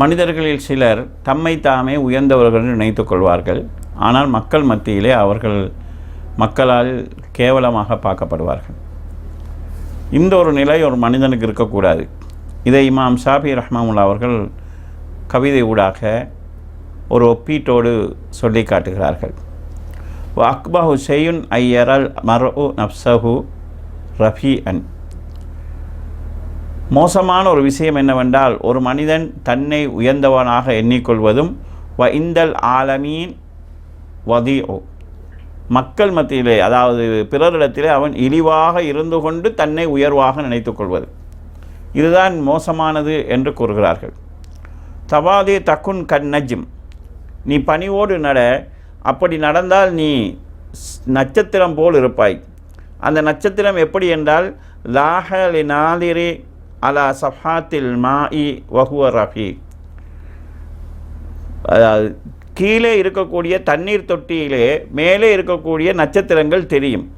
மனிதர்களில் சிலர் தம்மை தாமே உயர்ந்தவர்கள் நினைத்து கொள்வார்கள். ஆனால் மக்கள் மத்தியிலே அவர்கள் மக்களால் கேவலமாக பார்க்கப்படுவார்கள். இந்த ஒரு நிலை ஒரு மனிதனுக்கு இருக்கக்கூடாது. இதை இமாம் ஷாபி ரஹ்மாமுல்லா அவர்கள் கவிதை ஊடாக ஒரு ஒப்பீட்டோடு சொல்லி காட்டுகிறார்கள். அக்பஹு ஷெயுன் ஐயரல் மர்உ நப்சஹு ரஃபி அன் மோசமான ஒரு விஷயம் என்னவென்றால் ஒரு மனிதன் தன்னை உயர்ந்தவனாக எண்ணிக்கொள்வதும் வ இந்தல் ஆலமீன் வதி மக்கள் மத்தியிலே அதாவது பிறரிடத்திலே அவன் இழிவாக இருந்து கொண்டு தன்னை உயர்வாக நினைத்துக்கொள்வது இதுதான் மோசமானது என்று கூறுகிறார்கள். தவாதே தக்குன் கண் நீ பணிவோடு நட அப்படி நடந்தால் நீ ஸ்- நட்சத்திரம் போல் இருப்பாய். அந்த நட்சத்திரம் எப்படி என்றால் லாஹலி நாதிரி அலா சஃபாத்தில் மாஇ வஹுவ ரஃபி. அதாவது கீழே இருக்கக்கூடிய தண்ணீர் தொட்டியிலே மேலே இருக்கக்கூடிய நட்சத்திரங்கள் தெரியும்.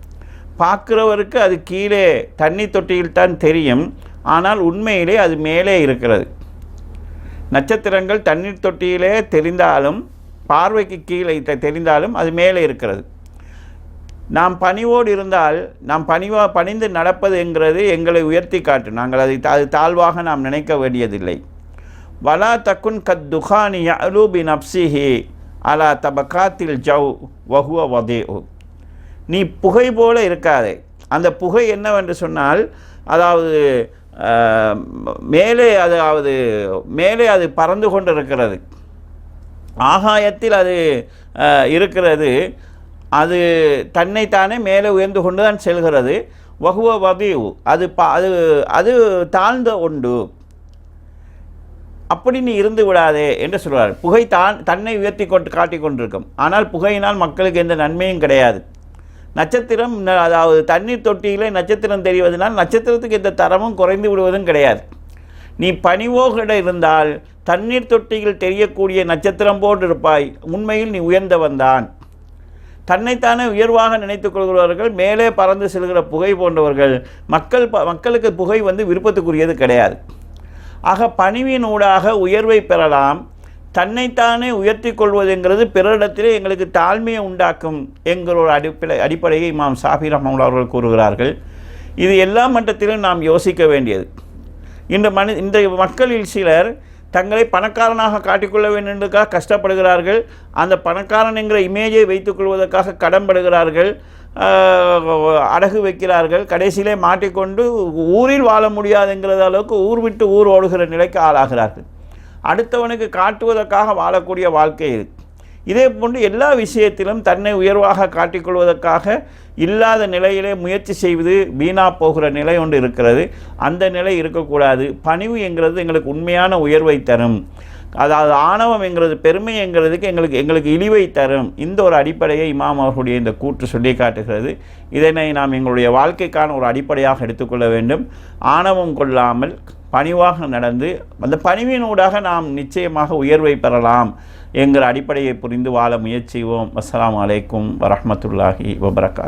பார்க்குறவருக்கு அது கீழே தண்ணீர் தொட்டியில் தான் தெரியும். ஆனால் உண்மையிலே அது மேலே இருக்கிறது. நட்சத்திரங்கள் தண்ணீர் தொட்டியிலே தெரிந்தாலும் பார்வைக்கு கீழே தெ- தெரிந்தாலும் அது மேலே இருக்கிறது. நாம் பணிவோடு இருந்தால் நாம் பணிவா பணிந்து நடப்பது என்கிறது எங்களை உயர்த்தி காட்டும். நாங்கள் அதை தா- அது தாழ்வாக நாம் நினைக்க வேண்டியதில்லை. வலா தக்குன் கத் துகானி அலூபி நப்சிஹி அலா தபகாத்தில் ஜவ் வஹுவ வதே நீ புகை போல இருக்காதே. அந்த புகை என்னவென்று சொன்னால் அதாவது மேலே அதாவது மேலே அது பறந்து கொண்டு இருக்கிறது ஆகாயத்தில் அது இருக்கிறது. அது தன்னைத்தானே மேலே உயர்ந்து கொண்டு தான் செல்கிறது. வகுவ வதிவு அது பா அது அது தாழ்ந்த உண்டு அப்படி நீ இருந்து விடாதே என்று சொல்கிறார். புகை தான் தன்னை உயர்த்தி கொண்டு காட்டி கொண்டிருக்கும். ஆனால் புகையினால் மக்களுக்கு எந்த நன்மையும் கிடையாது. நட்சத்திரம் அதாவது தண்ணீர் தொட்டியிலே நட்சத்திரம் தெரிவதனால் நட்சத்திரத்துக்கு எந்த தரமும் குறைந்து விடுவதும் கிடையாது. நீ பணிவோகிட இருந்தால் தண்ணீர் தொட்டியில் தெரியக்கூடிய நட்சத்திரம் போன்று இருப்பாய். உண்மையில் நீ உயர்ந்தவன்தான் தன்னைத்தானே உயர்வாக நினைத்துக் கொள்கிறவர்கள் மேலே பறந்து செல்கிற புகை போன்றவர்கள் மக்கள் ப- மக்களுக்கு புகை வந்து விருப்பத்துக்குரியது கிடையாது. ஆக பணிவின் ஊடாக உயர்வை பெறலாம் தன்னைத்தானே உயர்த்தி கொள்வதுங்கிறது பிறரிடத்திலே எங்களுக்கு தாழ்மையை உண்டாக்கும் என்கிற ஒரு அடிப்படை அடிப்படையை இமாம் சாஃபி ரஹ்மன் அவர்கள் கூறுகிறார்கள். இது எல்லா மட்டத்திலும் நாம் யோசிக்க வேண்டியது. இன்று மனி இந்த மக்களில் சிலர் தங்களை பணக்காரனாக காட்டிக்கொள்ள வேண்டுமென்றதுக்காக கஷ்டப்படுகிறார்கள். அந்த பணக்காரன் என்கிற இமேஜை வைத்துக்கொள்வதற்காக கடன்படுகிறார்கள் அடகு வைக்கிறார்கள். கடைசியிலே மாட்டிக்கொண்டு ஊரில் வாழ முடியாதுங்கிறத அளவுக்கு ஊர் விட்டு ஊர் ஓடுகிற நிலைக்கு ஆளாகிறார்கள். அடுத்தவனுக்கு காட்டுவதற்காக வாழக்கூடிய வாழ்க்கை இது இதே போன்று எல்லா விஷயத்திலும் தன்னை உயர்வாக காட்டிக்கொள்வதற்காக இல்லாத நிலையிலே முயற்சி செய்வது வீணா போகிற நிலை ஒன்று இருக்கிறது. அந்த நிலை இருக்கக்கூடாது. பணிவு என்கிறது எங்களுக்கு உண்மையான உயர்வை தரும். அதாவது ஆணவம் என்கிறது பெருமை என்கிறதுக்கு எங்களுக்கு எங்களுக்கு இழிவை தரும். இந்த ஒரு அடிப்படையை இமாம் அவர்களுடைய இந்த கூற்று சொல்லி காட்டுகிறது. இதனை நாம் எங்களுடைய வாழ்க்கைக்கான ஒரு அடிப்படையாக எடுத்துக்கொள்ள வேண்டும். ஆணவம் கொள்ளாமல் பணிவாக நடந்து அந்த பணிவினூடாக நாம் நிச்சயமாக உயர்வை பெறலாம் என்கிற அடிப்படையை புரிந்து வாழ முயற்சிவோம் அஸ்லாம் அலைக்கும் வரமத்துல்லாஹி வபரகாத்.